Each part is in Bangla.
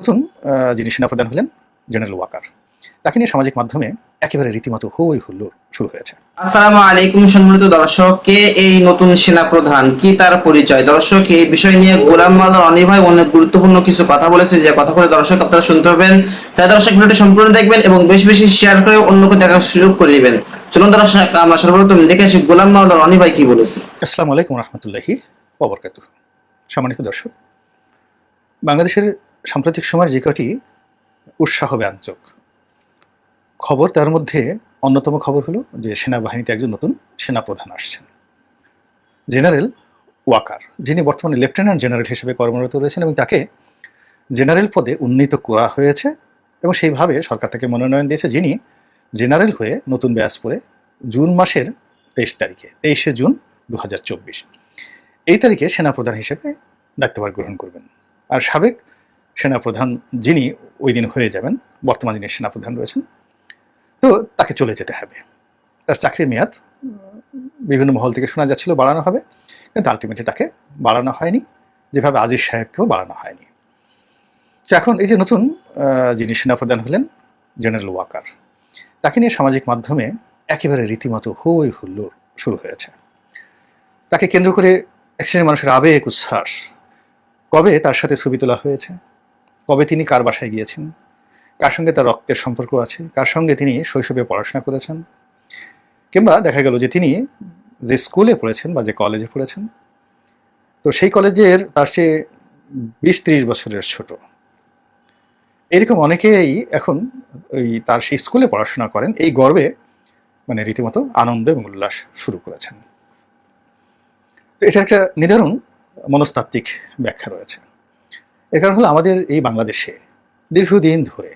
নতুন যিনি সেনাপ্রধান হলেন জেনারেল ওয়াকার। তাকে নিয়ে সামাজিক মাধ্যমে একেবারে রীতিমতো হই হুল্লোড় শুরু হয়েছে। আসসালামু আলাইকুম সম্মানিত দর্শক কে এই নতুন সেনা প্রধান কি তার পরিচয়? দর্শক এই বিষয় নিয়ে গোলাম মাল্লা অনি ভাই অনেক গুরুত্বপূর্ণ কিছু কথা বলেছে যে কথা বলে দর্শক আপনারা শুনতে পাবেন তাই দর্শক ভিডিওটি সম্পূর্ণ দেখবেন এবং বেশি বেশি শেয়ার করে অন্যকে দেখার সুযোগ করে দিবেন। চলুন দর্শক আমরা সর্বপ্রথম দেখে আসি গোলাম মাল্লা অনি ভাই কি বলেছে। আসসালামু আলাইকুম রহমতুল্লাহি ওবরকাত সম্মানিত দর্শক বাংলাদেশের সাম্প্রতিক সময়ের যে কটি উৎসাহ ব্যঞ্জক খবর, তার মধ্যে অন্যতম খবর হলো যে সেনাবাহিনীতে একজন নতুন সেনাপ্রধান আসছেন। জেনারেল ওয়াকার, যিনি বর্তমানে লেফটেন্যান্ট জেনারেল হিসেবে কর্মরত রয়েছেন এবং তাকে জেনারেল পদে উন্নীত করা হয়েছে এবং সেইভাবে সরকার তাকে মনোনয়ন দিয়েছে। যিনি জেনারেল হয়ে নতুন ব্যাস পড়ে জুন মাসের তেইশ তারিখে, তেইশে জুন দু হাজার চব্বিশ, এই তারিখে সেনাপ্রধান হিসেবে দায়িত্বভার গ্রহণ করবেন। আর সাবেক সেনাপ্রধান যিনি ওই দিন হয়ে যাবেন, বর্তমান যিনি সেনাপ্রধান রয়েছেন, তো তাকে চলে যেতে হবে। তার চাকরির মেয়াদ বিভিন্ন মহল থেকে শোনা যাচ্ছিল বাড়ানো হবে, কিন্তু আলটিমেটলি তাকে বাড়ানো হয়নি। যেভাবে আজিজ সাহেবকেও বাড়ানো হয়নি। তো এখন এই যে নতুন যিনি সেনাপ্রধান হলেন, জেনারেল ওয়াকার, তাকে নিয়ে সামাজিক মাধ্যমে একেবারে রীতিমতো হই হুল্লোড় শুরু হয়েছে। তাকে কেন্দ্র করে এক শ্রেণির মানুষের আবেগ, উচ্ছ্বাস, কবে তার সাথে ছবি তোলা হয়েছে? কবে তিনি কার বাসায় গিয়েছেন? কার সঙ্গে তার রক্তের সম্পর্ক আছে? কার সঙ্গে তিনি শৈশবে পড়াশোনা করেছেন? কিংবা দেখা গেল যে তিনি যে স্কুলে পড়েছেন বা যে কলেজে পড়েছেন, তো সেই কলেজের তার সে বিশ ত্রিশ বছরের ছোট। এরকম অনেকেই এখন ওই তার সেই স্কুলে পড়াশোনা করেন, এই গর্বে মানে রীতিমতো আনন্দ এবং উল্লাস শুরু করেছেন। তো এটা একটা নিদারুণ মনস্তাত্ত্বিক ব্যাখ্যা রয়েছে। এর কারণ হলো আমাদের এই বাংলাদেশে দীর্ঘদিন ধরে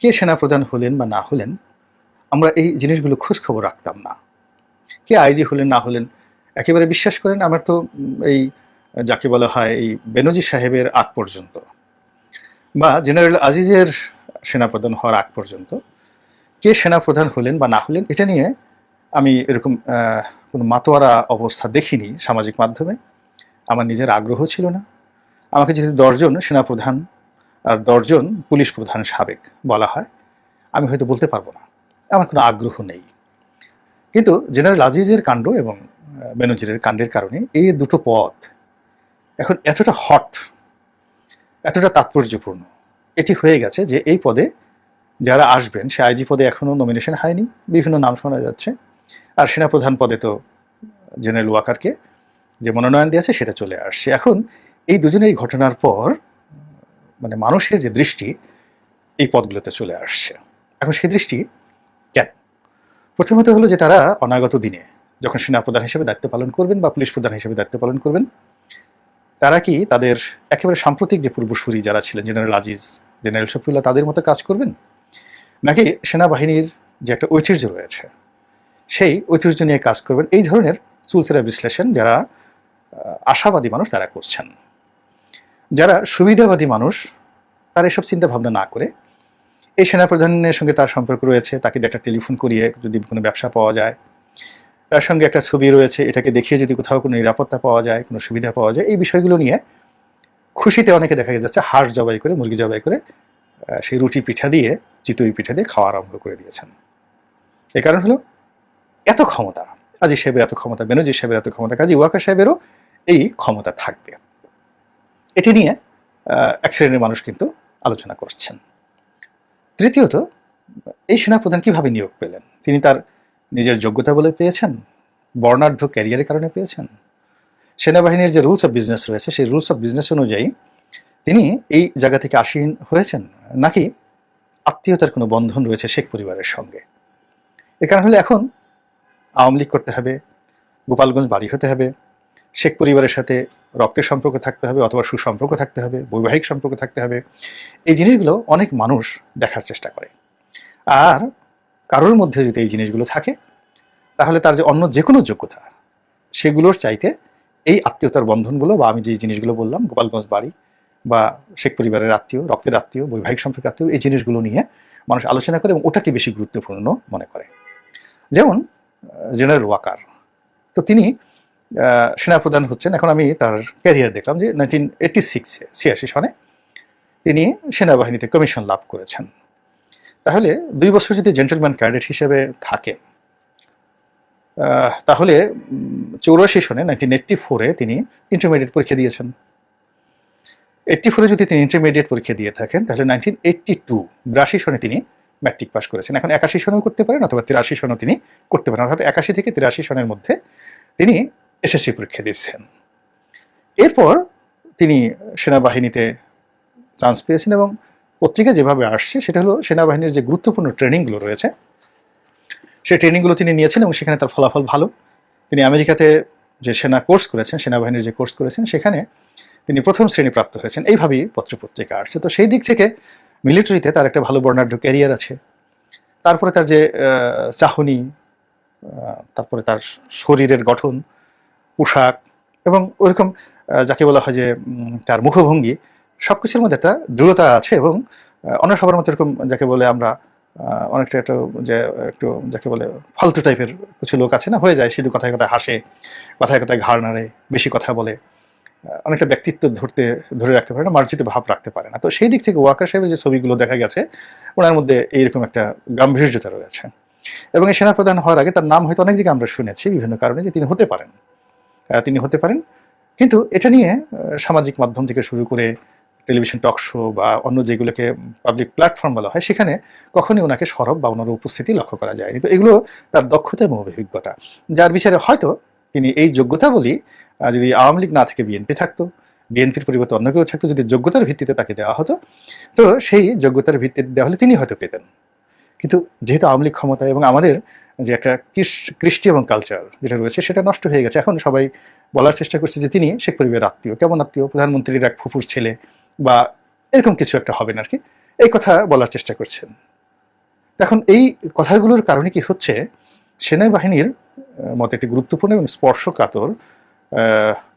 কে সেনাপ্রধান হলেন বা না হলেন, আমরা এই জিনিসগুলো খোঁজ খবর রাখতাম না। কে আইজি হলেন, না হলেন, একেবারে বিশ্বাস করেন আমার তো এই যাকে বলা হয় এই বেনজি সাহেবের আগ পর্যন্ত বা জেনারেল আজিজের সেনাপ্রধান হওয়ার আগ পর্যন্ত কে সেনাপ্রধান হলেন বা না হলেন, এটা নিয়ে আমি এরকম কোনো মাতোয়ারা অবস্থা দেখিনি সামাজিক মাধ্যমে। আমার নিজের আগ্রহ ছিল না। আমাকে যেহেতু দশজন সেনাপ্রধান আর দশজন পুলিশ প্রধান সাবেক বলা হয় আমি হয়তো বলতে পারব না। আমার কোনো আগ্রহ নেই। কিন্তু জেনারেল আজিজের কাণ্ড এবং আহ, বেনজিরের কাণ্ডের কারণে এই দুটো পদ এখন এতটা হট এতটা তাৎপর্যপূর্ণ। এটি হয়ে গেছে যে এই পদে যারা আসবেন সে আইজি পদে এখনও নমিনেশন হয়নি বিভিন্ন নাম শোনা যাচ্ছে। আর সেনাপ্রধান পদে তো জেনারেল ওয়াকারকে যে মনোনয়ন দিয়েছে সেটা চলে আসছে। এখন এই দুজনের ঘটনার পর মানে মানুষের যে দৃষ্টি, এই পদগুলোতে চলে আসছে। এখন সেই দৃষ্টি কেন? প্রথমত হলো যে তারা অনাগত দিনে যখন সেনাপ্রধান হিসেবে দায়িত্ব পালন করবেন বা পুলিশ প্রধান হিসেবে দায়িত্ব পালন করবেন, তারা কি তাদের একেবারে সাম্প্রতিক যে পূর্বসূরি যারা ছিলেন জেনারেল আজিজ জেনারেল শফিউল্লাহ তাদের মতো কাজ করবেন? নাকি সেনাবাহিনীর যে একটা ঐতিহ্য রয়েছে, সেই ঐতিহ্য নিয়ে কাজ করবেন? এই ধরনের চুলচেরা বিশ্লেষণ যারা আশাবাদী মানুষ তারা করছেন। যারা সুবিধাবাদী মানুষ, তারা এসব চিন্তা ভাবনা না করে এই সেনাপ্রধানের সঙ্গে তার সম্পর্ক রয়েছে, তাকে একটা টেলিফোন করিয়ে যদি কোনো ব্যবসা পাওয়া যায়। তার সঙ্গে একটা ছবি রয়েছে, এটাকে দেখিয়ে যদি কোথাও কোনো নিরাপত্তা পাওয়া যায়, কোনো সুবিধা পাওয়া যায়, এই বিষয়গুলো নিয়ে খুশিতে অনেকে দেখা যাচ্ছে হাঁস জবাই করে, মুরগি জবাই করে সেই রুটি পিঠা দিয়ে, চিতই পিঠা দিয়ে খাওয়া আরম্ভ করে দিয়েছেন। এ কারণ হলো, এত ক্ষমতা, আজি সাহেবের এত ক্ষমতা বেনজি সাহেবের এত ক্ষমতা, কাজী ওয়াকার সাহেবেরও এই ক্ষমতা থাকবে। এটি নিয়ে এক শ্রেণির মানুষ কিন্তু আলোচনা করছেন। তৃতীয়ত, এই সেনাপ্রধান কীভাবে নিয়োগ পেলেন? তিনি তার নিজের যোগ্যতা বলে পেয়েছেন? বর্ণাঢ্য ক্যারিয়ারের কারণে পেয়েছেন? সেনাবাহিনীর যে রুলস অফ বিজনেস রয়েছে, সেই রুলস অফ বিজনেস অনুযায়ী তিনি এই জায়গা থেকে আসীন হয়েছেন? নাকি আত্মীয়তার কোনো বন্ধন রয়েছে শেখ পরিবারের সঙ্গে? এ কারণ হলে এখন আওয়ামী লীগ করতে হবে, গোপালগঞ্জ বাড়ি হতে হবে, শেখ পরিবারের সাথে রক্তের সম্পর্ক থাকতে হবে অথবা সুসম্পর্ক থাকতে হবে, বৈবাহিক সম্পর্ক থাকতে হবে। এই জিনিসগুলো অনেক মানুষ দেখার চেষ্টা করে। আর কারোর মধ্যে যদি এই জিনিসগুলো থাকে, তাহলে তার যে অন্য যে কোনো যোগ্যতা, সেগুলোর চাইতে এই আত্মীয়তার বন্ধনগুলো বা আমি যে জিনিসগুলো বললাম, গোপালগঞ্জ বাড়ি বা শেখ পরিবারের আত্মীয়, রক্তের আত্মীয়, বৈবাহিক সম্পর্কের আত্মীয়, এই জিনিসগুলো নিয়ে মানুষ আলোচনা করে এবং ওটাকে বেশি গুরুত্বপূর্ণ মনে করে। যেমন জেনারেল ওয়াকার। তো তিনি সেনাপ্রধান হচ্ছেন। এখন আমি তার ক্যারিয়ার দেখলাম যে নাইনটিন এইটি সিক্সে ছিয়াশি সনে, তিনি সেনাবাহিনীতে কমিশন লাভ করেছেন। তাহলে দুই বছর যদি জেন্টলম্যান ক্যাডেট হিসেবে থাকে তাহলে চৌরাশি সনে নাইনটিন এইটটি ফোরে তিনি ইন্টারমিডিয়েট পরীক্ষা দিয়েছেন। এইটটি ফোরে যদি তিনি ইন্টারমিডিয়েট পরীক্ষা দিয়ে থাকেন, তাহলে নাইনটিন এইটটি টু বিরাশি সনে তিনি ম্যাট্রিক পাস করেছেন। এখন একাশি সনেও করতে পারেন অথবা তিরাশি সনেও তিনি করতে পারেন। অর্থাৎ একাশি থেকে তিরাশি সনের মধ্যে তিনি এসএসসি পরীক্ষা দিয়েছেন। এরপর তিনি সেনাবাহিনীতে চান্স পেয়েছেন এবং পত্রিকা যেভাবে আসছে, সেটা হলো সেনাবাহিনীর যে গুরুত্বপূর্ণ ট্রেনিংগুলো রয়েছে, সেই ট্রেনিংগুলো তিনি নিয়েছেন এবং সেখানে তার ফলাফল ভালো। তিনি আমেরিকাতে যে সেনা কোর্স করেছেন, সেনাবাহিনীর যে কোর্স করেছেন, সেখানে তিনি প্রথম শ্রেণি প্রাপ্ত হয়েছেন। এইভাবেই পত্রপত্রিকা আসছে। তো সেই দিক থেকে মিলিটারিতে তার একটা ভালো বর্ণাঢ্য ক্যারিয়ার আছে। তারপরে তার যে চাহনি তারপরে তার শরীরের গঠন পোশাক এবং ওইরকম যাকে বলা হয় যে তার মুখভঙ্গি সব কিছুর মধ্যে একটা দৃঢ়তা আছে এবং অন্য সবার মতো এরকম যাকে বলে আমরা অনেকটা একটু যে, একটু যাকে বলে ফালতু টাইপের কিছু লোক আছে না, হয়ে যায় শুধু কথায় কথায় হাসে, কথায় কথায় ঘাড় নাড়ে, বেশি কথা বলে অনেকটা ব্যক্তিত্ব ধরতে, ধরে রাখতে পারে না, মার্জিত ভাব রাখতে পারে না। তো সেই দিক থেকে ওয়াকার সাহেবের যে ছবিগুলো দেখা গেছে, ওনার মধ্যে এইরকম একটা গাম্ভীর্যতা রয়েছে। এবং এই সেনাপ্রধান হওয়ার আগে তার নাম হয়তো অনেক দিকে আমরা শুনেছি বিভিন্ন কারণে যে তিনি হতে পারেন। তিনি হতে পারেন। কিন্তু এটা নিয়ে সামাজিক মাধ্যম থেকে শুরু করে টেলিভিশন টক শো বা অন্য যেগুলোকে পাবলিক প্ল্যাটফর্ম বলা হয়, সেখানে কখনই ওনাকে সরব বা ওনার উপস্থিতি লক্ষ্য করা যায়নি। তো এগুলো তার দক্ষতা এবং অভিজ্ঞতা। যার বিচারে হয়তো তিনি এই যোগ্যতা বলি যদি আওয়ামী লীগ না থেকে বিএনপি থাকতো, বিএনপির পরিবর্তে অন্য কেউ থাকতো, যদি যোগ্যতার ভিত্তিতে তাকে দেওয়া হতো, তো সেই যোগ্যতার ভিত্তিতে দেওয়া হলে তিনি হয়তো পেতেন। কিন্তু যেহেতু আওয়ামী লীগ ক্ষমতা এবং আমাদের যে একটা কৃষ- কৃষ্টি এবং কালচার যেটা রয়েছে, সেটা নষ্ট হয়ে গেছে। এখন সবাই বলার চেষ্টা করছে যে তিনি শেখ পরিবারের আত্মীয়, কেমন আত্মীয়? প্রধানমন্ত্রীর এক ফুফুর ছেলে বা এরকম কিছু একটা হবেন আর কি। এই কথা বলার চেষ্টা করছেন। এখন এই কথাগুলোর কারণে কি হচ্ছে? সেনাবাহিনীর মতে একটি গুরুত্বপূর্ণ এবং স্পর্শকাতর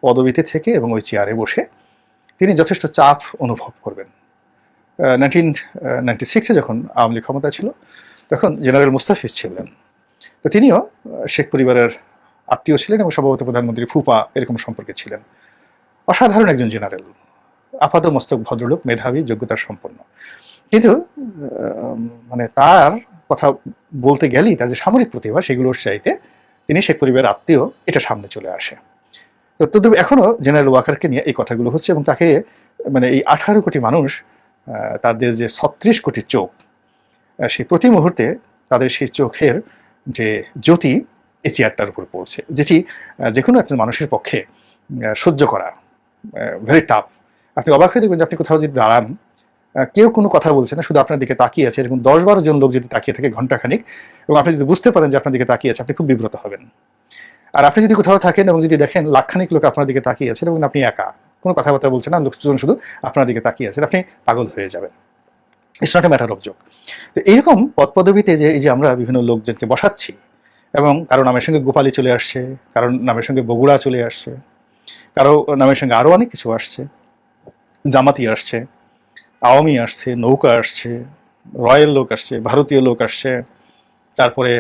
পদবিতে থেকে এবং ওই চেয়ারে বসে তিনি যথেষ্ট চাপ অনুভব করবেন। নাইনটিন নাইনটি সিক্সে যখন আওয়ামী ক্ষমতা ছিল, তখন জেনারেল মুস্তাফিজ ছিলেন। তো তিনিও শেখ পরিবারের আত্মীয় ছিলেন এবং সম্ভবত প্রধানমন্ত্রী ফুপা এরকম সম্পর্কে ছিলেন। অসাধারণ একজন জেনারেল। আপাত মস্তক ভদ্রলোক, মেধাবী যোগ্যতার সম্পন্ন। কিন্তু মানে তার কথা বলতে গেলেই তার যে সামরিক প্রতিভা সেগুলোর চাইতে তিনি শেখ পরিবারের আত্মীয়, এটা সামনে চলে আসে। তো তদ্রুপ এখনও জেনারেল ওয়াকারকে নিয়ে এই কথাগুলো হচ্ছে এবং তাকে মানে এই আঠারো কোটি মানুষ তাদের যে ছত্রিশ কোটি চোখ সেই প্রতি মুহূর্তে তাদের সেই চোখের যে জ্যোতি এই চেয়ারটার উপর পড়ছে। যেটি যে কোনো একজন মানুষের পক্ষে সহ্য করা ভেরি টাফ আপনি অবাক হয়ে দেখবেন যে আপনি কোথাও যদি দাঁড়ান কেউ কোনো কথা বলছে না, শুধু আপনার দিকে তাকিয়ে আছে। এরকম দশ বারো জন লোক যদি তাকিয়ে থাকে ঘন্টাখানিক এবং আপনি যদি বুঝতে পারেন যে আপনার দিকে তাকিয়ে আছে, আপনি খুব বিব্রত হবেন। আর আপনি যদি কোথাও থাকেন এবং যদি দেখেন লাখখানিক লোক আপনার দিকে তাকিয়ে আছেন এবং আপনি একা, কোনো কথাবার্তা বলছেন না লোকজন শুধু আপনার দিকে তাকিয়ে আছেন, আপনি পাগল হয়ে যাবেন। It's not a matter of তো এইরকম পদ পদবিতে যে এই যে আমরা বিভিন্ন লোকজনকে বসাচ্ছি, এবং কারও নামের সঙ্গে গোপালী চলে আসছে, কারও নামের সঙ্গে বগুড়া চলে আসছে, কারও নামের সঙ্গে আরও অনেক কিছু আসছে, জামাতি আসছে, আওয়ামী আসছে, নৌকা আসছে রয়্যাল লোক আসছে, ভারতীয় লোক আসছে, তারপরে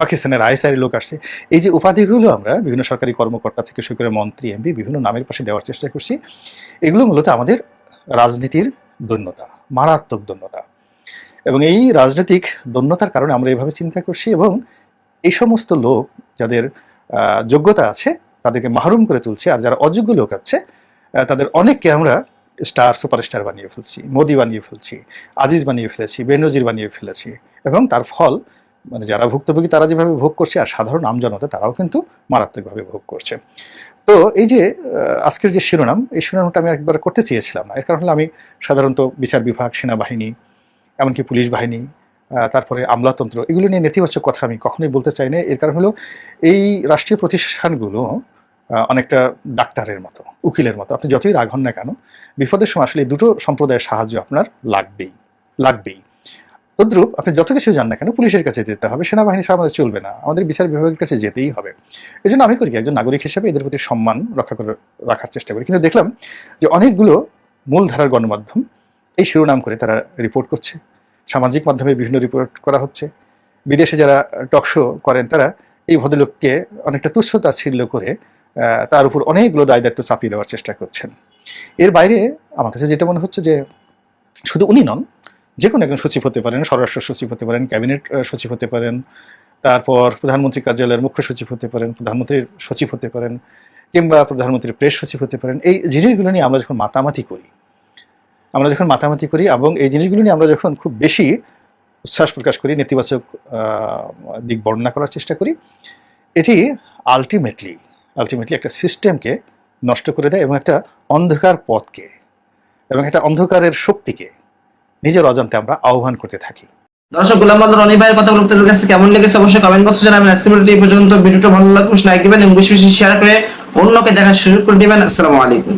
পাকিস্তানের আইসারি লোক আসছে। এই যে উপাধিগুলো আমরা বিভিন্ন সরকারি কর্মকর্তা থেকে শুরু করে মন্ত্রী, এমপি বিভিন্ন নামের পাশে দেওয়ার চেষ্টা করছি। এগুলো মূলত আমাদের রাজনীতির দৈন্যতা, মারাত্মক দৈন্যতা। এবং এই রাজনৈতিক দৈন্যতার কারণে আমরা এভাবে চিন্তা করছি এবং এই সমস্ত লোক যাদের যোগ্যতা আছে, তাদেরকে মাহরুম করে তুলছে আর যারা অযোগ্য লোক আছে তাদের অনেককে আমরা স্টার, সুপারস্টার বানিয়ে ফেলছি, মোদি বানিয়ে ফেলছি, আজিজ বানিয়ে ফেলেছি, বেনজির বানিয়ে ফেলেছি এবং তার ফল মানে যারা ভুক্তভোগী তারা যেভাবে ভোগ করছে আর সাধারণ আমজনতা তারাও কিন্তু মারাত্মকভাবে ভোগ করছে। তো এই যে আজকের যে শিরোনাম, এই শিরোনামটা আমি একবার করতে চেয়েছিলাম না। এর কারণ হলো আমি সাধারণত বিচার বিভাগ, সেনাবাহিনী, এমনকি পুলিশ বাহিনী তারপরে আমলাতন্ত্র এগুলো নিয়ে নেতিবাচক কথা আমি কখনোই বলতে চাই না। এর কারণ হলো এই রাষ্ট্রীয় প্রতিষ্ঠানগুলো অনেকটা ডাক্তারের মতো, উকিলের মতো। আপনি যতই রাগ হন না কেন, বিপদের সময় আসলে দুটো সম্প্রদায়ের সাহায্য আপনার লাগবেই লাগবেই। তদ্রুপ আপনি যত কিছু জান না কেন পুলিশের কাছে যেতে হবে, সেনাবাহিনী ছাড়া আমাদের চলবে না। আমাদের বিচার বিভাগের কাছে যেতেই হবে। এই জন্য আমি করি একজন নাগরিক হিসেবে এদের প্রতি সম্মান রক্ষা করে রাখার চেষ্টা করি। কিন্তু দেখলাম যে অনেকগুলো মূলধারার গণমাধ্যম এই শিরোনাম করে তারা রিপোর্ট করছে। সামাজিক মাধ্যমে বিভিন্ন রিপোর্ট করা হচ্ছে। বিদেশে যারা টকশো করেন, তারা এই ভদ্রলোককে অনেকটা তুচ্ছতা ছিল্ল করে তার উপর অনেকগুলো দায় দায়িত্ব চাপিয়ে দেওয়ার চেষ্টা করছেন। এর বাইরে আমার কাছে যেটা মনে হচ্ছে যে শুধু উনি নন যে কোনো একজন সচিব হতে পারেন, স্বরাষ্ট্র সচিব হতে পারেন, ক্যাবিনেট সচিব হতে পারেন, তারপর প্রধানমন্ত্রী কার্যালয়ের মুখ্য সচিব হতে পারেন, প্রধানমন্ত্রীর সচিব হতে পারেন, কিংবা প্রধানমন্ত্রীর প্রেস সচিব হতে পারেন। এই জিনিসগুলো নিয়ে আমরা যখন মাতামাতি করি, আমরা যখন মাতামাতি করি এবং এই জিনিসগুলো নিয়ে আমরা যখন খুব বেশি উচ্ছ্বাস প্রকাশ করি, নেতিবাচক দিক বর্ণনা করার চেষ্টা করি, এটি আলটিমেটলি আলটিমেটলি একটা সিস্টেমকে নষ্ট করে দেয় এবং একটা অন্ধকার পথকে এবং একটা অন্ধকারের শক্তিকে নিজের অজান্তে আমরা আহ্বান করতে থাকি। দর্শক, গোলাম বন্ধুর অনেক ভাইয়ের কথা আপনাদের কাছে কেমন লেগেছে অবশ্যই কমেন্ট বক্সে জানাবেন। আজকে পর্যন্ত। ভিডিওটা ভালো লাগলে লাইক দিবেন এবং বেশি বেশি শেয়ার করে অন্যকে দেখার সুযোগ করে দিবেন। আসসালামু আলাইকুম।